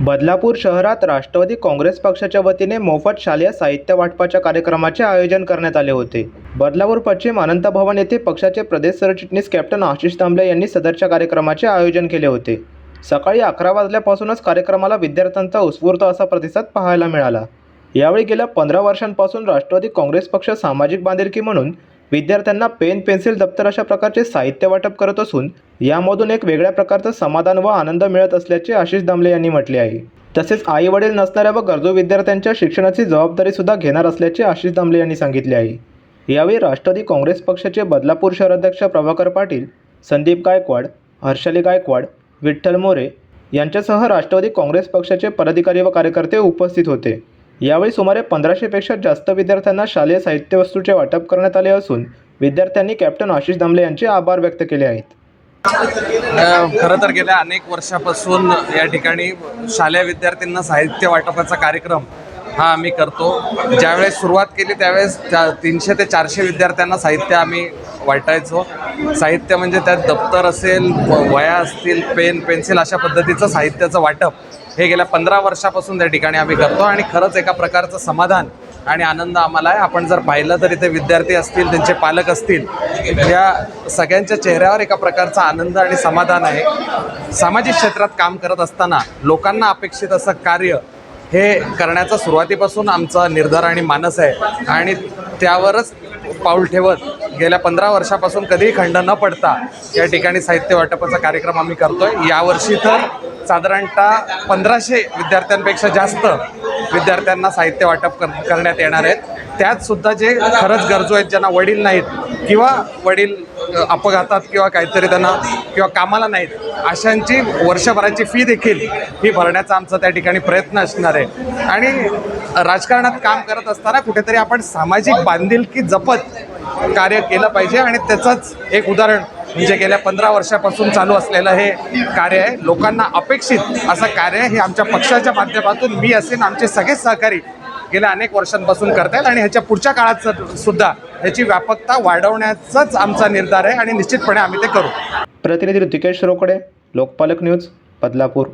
बदलापूर शहरात राष्ट्रवादी काँग्रेस पक्षाच्या वतीने मोफत शालेय साहित्य वाटपाच्या कार्यक्रमाचे आयोजन करण्यात आले होते. बदलापूर पश्चिम अनंत भवन येथे पक्षाचे प्रदेश सरचिटणीस कॅप्टन आशिष दामले यांनी सदरच्या कार्यक्रमाचे आयोजन केले होते. सकाळी अकरा वाजल्यापासूनच कार्यक्रमाला विद्यार्थ्यांचा उत्स्फूर्त असा प्रतिसाद पाहायला मिळाला. यावेळी गेल्या पंधरा वर्षांपासून राष्ट्रवादी काँग्रेस पक्ष सामाजिक बांधिलकी म्हणून विद्यार्थ्यांना पेन पेन्सिल दप्तर अशा प्रकारचे साहित्य वाटप करत असून यामधून एक वेगळ्या प्रकारचं समाधान व आनंद मिळत असल्याचे आशिष दामले यांनी म्हटले आहे. तसेच आई वडील नसणाऱ्या व गरजू विद्यार्थ्यांच्या शिक्षणाची जबाबदारी सुद्धा घेणार असल्याचे आशिष दामले यांनी सांगितले आहे. यावेळी राष्ट्रवादी काँग्रेस पक्षाचे बदलापूर शहराध्यक्ष प्रभाकर पाटील संदीप गायकवाड हर्षली गायकवाड विठ्ठल मोरे यांच्यासह राष्ट्रवादी काँग्रेस पक्षाचे पदाधिकारी व कार्यकर्ते उपस्थित होते. यावेळी सुमारे पंधराशेपेक्षा जास्त विद्यार्थ्यांना शालेय साहित्य वस्तूचे वाटप करण्यात आले असून विद्यार्थ्यांनी कॅप्टन आशिष दामले यांचे आभार व्यक्त केले आहेत. अ, खरं तर गेल्या अनेक वर्षापासून या ठिकाणी शालेय विद्यार्थ्यांना साहित्य वाटपाचा कार्यक्रम हा आम्ही करतो. ज्यावेळेस सुरुवात केली त्यावेळेस त्या तीनशे ते चारशे विद्यार्थ्यांना साहित्य आम्ही वाटायचो. साहित्य म्हणजे त्यात दप्तर असेल व- वह्या असतील पेन पेन्सिल अशा पद्धतीचं साहित्याचं वाटप हे गेल्या पंधरा वर्षापासून त्या ठिकाणी आम्ही करतो आणि खरंच एका प्रकारचं समाधान आणि आनंद आम्हाला आहे. आपण जर पाहिलं तर इथे विद्यार्थी असतील त्यांचे पालक असतील या सगळ्यांच्या चेहऱ्यावर एका प्रकारचा आनंद आणि समाधान आहे. सामाजिक क्षेत्रात काम करत असताना लोकांना अपेक्षित असं कार्य हे करण्याचा सुरुवातीपासून आमचा निर्धार आणि मानस आहे. आणि त्यावरच पाऊल ठेवत गेल्या पंधरा वर्षापासून कधीही खंड न पडता या ठिकाणी साहित्य वाटपाचा कार्यक्रम आम्ही करतोय. यावर्षी तर साधारणतः पंधराशे विद्यार्थ्यांपेक्षा जास्त विद्यार्थ्यांना साहित्य वाटप कर करण्यात येणार आहेत त्यात सुद्धा जे खरंच गरजू आहेत ज्यांना वडील नाहीत किंवा वडील अपघातात किंवा काहीतरी त्यांना किंवा कामाला नाहीत अशांची वर्षभराची फी देखील ही भरण्याचा आमचा त्या ठिकाणी प्रयत्न असणार आहे. आणि राजकारणात काम करत असताना कुठेतरी आपण सामाजिक बांधिलकी जपत कार्य केलं पाहिजे आणि त्याचंच एक उदाहरण म्हणजे गेल्या पंधरा वर्षापासून चालू असलेलं हे कार्य आहे. लोकांना अपेक्षित असं कार्य हे आमच्या पक्षाच्या माध्यमातून मी असेन आमचे सगळे सहकारी गेल्या अनेक वर्षांपासून करतायत आणि ह्याच्या पुढच्या काळात सुद्धा ह्याची व्यापकता वाढवण्याचाच आमचा निर्धार आहे आणि निश्चितपणे आम्ही ते करू. प्रतिनिधी ऋतिकेश रोकडे लोकपालक न्यूज बदलापूर.